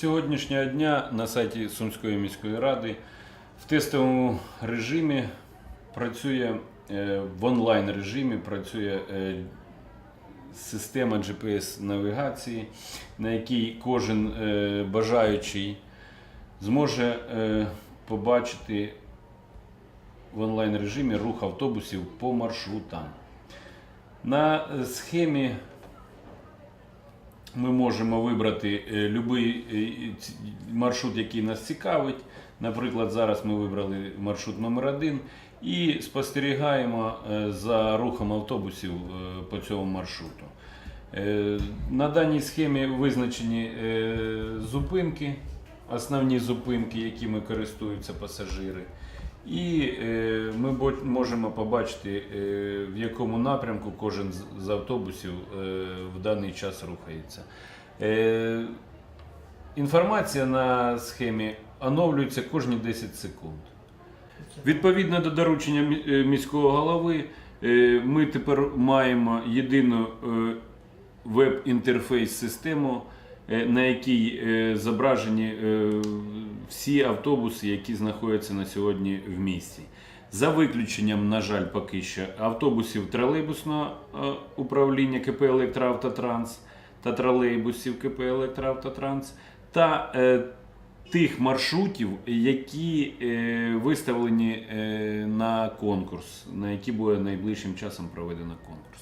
сьогоднішнього дня на сайті Сумської міської ради в тестовому режимі працює е, в онлайн режимі працює е, система GPS-навігації, на якій кожен е, бажаючий зможе побачити в онлайн режимі рух автобусів по маршрутам. На схемі ми можемо вибрати будь-який маршрут, який нас цікавить. Наприклад, зараз ми вибрали маршрут номер 1 і спостерігаємо е, за рухом автобусів е, по цьому маршруту. Е, На даній схемі визначені е, зупинки, основні зупинки, якими користуються пасажири. І е, ми можемо побачити, е, в якому напрямку кожен з- автобусів е, в даний час рухається. Е, Інформація на схемі оновлюється кожні 10 секунд. Відповідно до доручення міського голови, ми тепер маємо єдину веб-інтерфейс-систему, на якій зображені всі автобуси, які знаходяться на сьогодні в місті. За виключенням, на жаль, поки що автобусів тролейбусного е, управління КП Електроавтотранс та тролейбусів КП Електроавтотранс та е, тих маршрутів, які е, виставлені е, на конкурс, на які буде найближчим часом проведено конкурс.